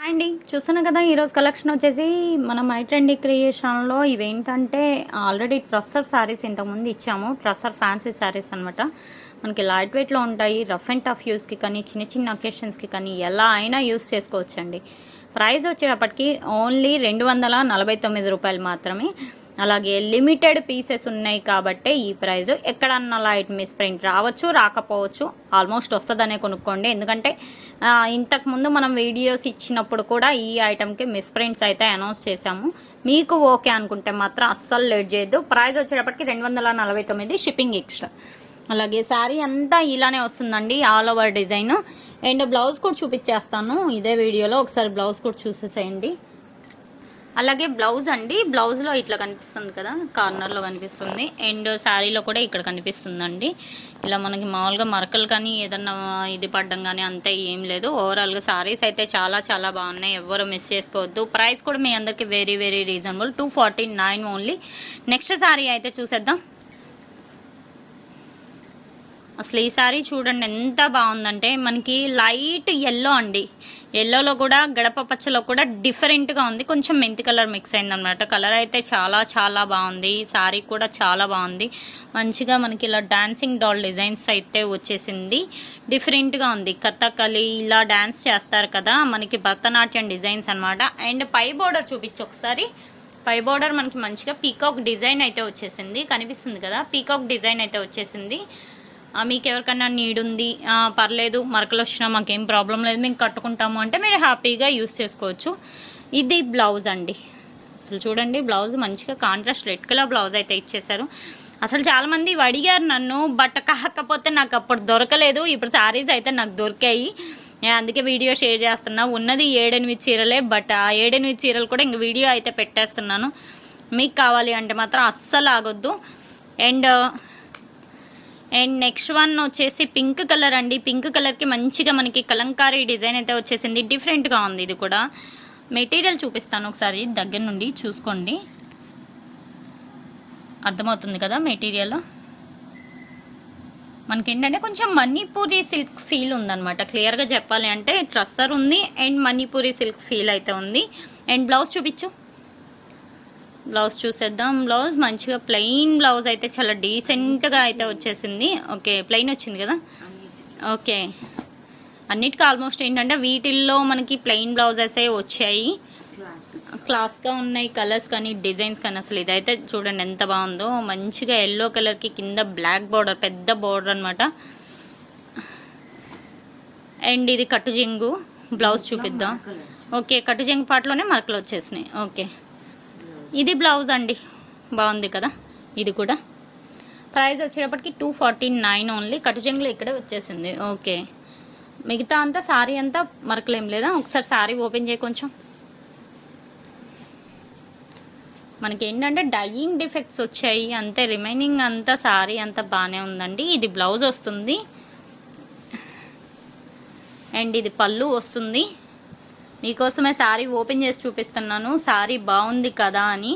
అండి. చూస్తున్నా కదా ఈరోజు కలెక్షన్ వచ్చేసి మన మై ట్రెండీ క్రియేషన్లో ఇవేంటంటే ఆల్రెడీ ట్రస్సర్ శారీస్ ఇంతకుముందు ఇచ్చాము. ట్రస్సర్ ఫ్యాన్సీ శారీస్ అనమాట మనకి లైట్ వెయిట్లో ఉంటాయి రఫ్ అండ్ టఫ్ యూస్కి కానీ చిన్న చిన్న అకేషన్స్కి కానీ ఎలా అయినా యూస్ చేసుకోవచ్చండి. ప్రైస్ వచ్చేటప్పటికి ఓన్లీ రెండు వందల నలభై తొమ్మిది రూపాయలు మాత్రమే. అలాగే లిమిటెడ్ పీసెస్ ఉన్నాయి కాబట్టి ఈ ప్రైజ్ ఎక్కడన్నా లైట్ మిస్ ప్రింట్ రావచ్చు రాకపోవచ్చు ఆల్మోస్ట్ వస్తుందనే కొనుక్కోండి. ఎందుకంటే ఇంతకుముందు మనం వీడియోస్ ఇచ్చినప్పుడు కూడా ఈ ఐటెంకి మిస్ ప్రింట్స్ అయితే అనౌన్స్ చేశాము. మీకు ఓకే అనుకుంటే మాత్రం అస్సలు లేట్ చేయొద్దు. ప్రైస్ వచ్చేటప్పటికి రెండు వందల నలభై తొమ్మిది షిప్పింగ్ ఎక్స్ట్రా. అలాగే శారీ అంతా ఇలానే వస్తుందండి all over design. And blouse కూడా చూపించేస్తాను. ఇదే వీడియోలో ఒకసారి బ్లౌజ్ కూడా చూసేసేయండి. అలాగే బ్లౌజ్ అండి బ్లౌజ్లో ఇట్లా కనిపిస్తుంది కదా కార్నర్లో కనిపిస్తుంది. అండ్ శారీలో కూడా ఇక్కడ కనిపిస్తుందండి. ఇలా మనకి మామూలుగా మరకలు కానీ ఏదన్నా ఇది పడ్డం కానీ అంతే ఏం లేదు. ఓవరాల్గా శారీస్ అయితే చాలా చాలా బాగున్నాయి. ఎవరు మిస్ చేసుకోవద్దు. ప్రైస్ కూడా మీ అందరికీ very very reasonable two forty nine only next sari అయితే చూసేద్దాం. అసలు ఈ సారీ చూడండి ఎంత బాగుందంటే మనకి లైట్ ఎల్లో అండి. ఎల్లోలో కూడా గడప పచ్చలో కూడా డిఫరెంట్గా ఉంది. కొంచెం మెంతి కలర్ మిక్స్ అయిందనమాట కలర్ అయితే చాలా చాలా బాగుంది. ఈ సారీ కూడా చాలా బాగుంది. మంచిగా మనకి ఇలా డాన్సింగ్ డాల్ డిజైన్స్ అయితే వచ్చేసింది. డిఫరెంట్గా ఉంది. కథకళి ఇలా డాన్స్ చేస్తారు కదా మనకి భరతనాట్యం డిజైన్స్ అన్నమాట. అండ్ పై బోర్డర్ చూపించి ఒకసారి. పై బోర్డర్ మనకి మంచిగా పీకాక్ డిజైన్ అయితే వచ్చేసింది. కనిపిస్తుంది కదా పీకాక్ డిజైన్ అయితే వచ్చేసింది. మీకు ఎవరికైనా నీడ్ ఉంది పర్లేదు మరకలు వచ్చినా మాకేం ప్రాబ్లం లేదు మేము కట్టుకుంటాము అంటే మీరు హ్యాపీగా యూస్ చేసుకోవచ్చు. ఇది బ్లౌజ్ అండి. అసలు చూడండి బ్లౌజ్ మంచిగా కాంట్రాస్ట్ రెడ్ కలర్ బ్లౌజ్ అయితే ఇచ్చేసారు అసలు చాలా మంది అడిగారు నన్ను బట్ కాకపోతే నాకు అప్పుడు దొరకలేదు ఇప్పుడు శారీస్ అయితే నాకు దొరికాయి. అందుకే వీడియో షేర్ చేస్తున్నా. ఉన్నది ఏడెనిమిది చీరలే బట్ ఆ ఏడెనిమిది చీరలు కూడా ఇంక వీడియో అయితే పెట్టేస్తున్నాను. మీకు కావాలి అంటే మాత్రం అస్సలు ఆగొద్దు. అండ్ అండ్ నెక్స్ట్ వన్ వచ్చేసి పింక్ కలర్ అండి. పింక్ కలర్కి మంచిగా మనకి కలంకారీ డిజైన్ అయితే వచ్చేసింది. డిఫరెంట్గా ఉంది ఇది కూడా. మెటీరియల్ చూపిస్తాను ఒకసారి. దగ్గర నుండి చూసుకోండి. అర్థమవుతుంది కదా మెటీరియల్ మనకి ఏంటంటే కొంచెం మణిపూరి సిల్క్ ఫీల్ ఉందనమాట క్లియర్గా చెప్పాలి అంటే ట్రస్సర్ ఉంది. అండ్ మణిపూరి సిల్క్ ఫీల్ అయితే ఉంది. అండ్ బ్లౌజ్ చూపించు. బ్లౌజ్ చూసేద్దాం. బ్లౌజ్ మంచిగా ప్లెయిన్ బ్లౌజ్ అయితే చాలా డీసెంట్గా అయితే వచ్చేసింది. ఓకే ప్లెయిన్ వచ్చింది కదా? ఓకే. అన్నిటికీ ఆల్మోస్ట్ ఏంటంటే వీటిల్లో మనకి ప్లెయిన్ బ్లౌజెస్ వచ్చాయి. క్లాస్గా ఉన్నాయి కలర్స్ కానీ డిజైన్స్ కానీ అసలు ఇదైతే చూడండి ఎంత బాగుందో. మంచిగా ఎల్లో కలర్కి కింద బ్లాక్ బార్డర్ పెద్ద బార్డర్ అనమాట అండ్ ఇది కట్టు జింగు బ్లౌజ్ చూపిద్దాం. ఓకే కట్టు జింగు పాటలోనే మరకలు వచ్చేసినాయి. ఓకే. ఇది బ్లౌజ్ అండి. బాగుంది కదా? ఇది కూడా. ప్రైస్ వచ్చేటప్పటికి టూ ఫార్టీ నైన్ ఓన్లీ కటుజంగులు ఇక్కడే వచ్చేసింది. ఓకే. మిగతా అంతా సారీ అంతా మరకలేం లేదా? ఒకసారి సారీ ఓపెన్ చేయి కొంచెం. మనకి ఏంటంటే డైయింగ్ డిఫెక్ట్స్ వచ్చాయి. అంతే. రిమైనింగ్ అంతా సారీ అంతా బాగానే ఉందండి. ఇది బ్లౌజ్ వస్తుంది. అండ్ ఇది పళ్ళు వస్తుంది. మీకోసమే సారీ ఓపెన్ చేసి చూపిస్తున్నాను. సారీ బాగుంది కదా అని.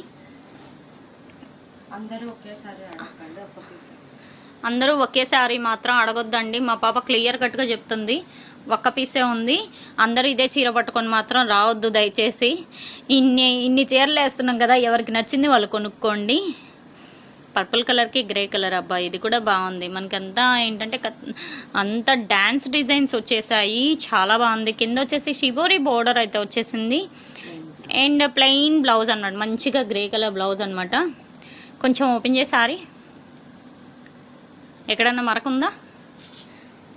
అందరూ ఒక సారీ మాత్రం అడగొద్దండి. మా పాప క్లియర్ కట్గా చెప్తుంది. ఒక్క పీసే ఉంది. అందరూ ఇదే చీర పట్టుకొని మాత్రం రావద్దు దయచేసి. ఇన్ని ఇన్ని చీరలు వేస్తున్నాం కదా ఎవరికి నచ్చింది వాళ్ళు కొనుక్కోండి. పర్పుల్ కలర్కి గ్రే కలర్ అబ్బా ఇది కూడా బాగుంది. మనకంతా ఏంటంటే అంత డ్యాన్స్ డిజైన్స్ వచ్చేసాయి. చాలా బాగుంది. కింద వచ్చేసి షిబోరి బోర్డర్ అయితే వచ్చేసింది. అండ్ ప్లెయిన్ బ్లౌజ్ అన్నమాట. మంచిగా గ్రే కలర్ బ్లౌజ్ అనమాట కొంచెం ఓపెన్ చేసి సారీ. ఎక్కడన్నా మరకుందా?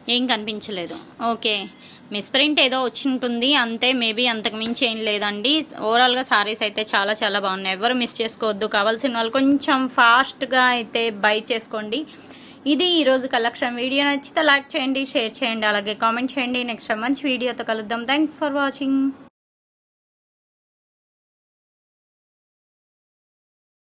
ఏం కనిపించలేదు. ఓకే. మిస్ప్రింట్ ఏదో వచ్చి ఉంటుంది అంతే మేబీ అంతకు మించి ఏం లేదండి. ఓవరాల్గా సారీస్ అయితే చాలా చాలా బాగున్నాయి. ఎవరు మిస్ చేసుకోవద్దు. కావాల్సిన వాళ్ళు కొంచెం ఫాస్ట్గా అయితే బై చేసుకోండి. ఇది ఈరోజు కలెక్షన్. వీడియో నచ్చితే లైక్ చేయండి షేర్ చేయండి అలాగే కామెంట్ చేయండి. నెక్స్ట్ మంచి వీడియోతో కలుద్దాం. Thanks for watching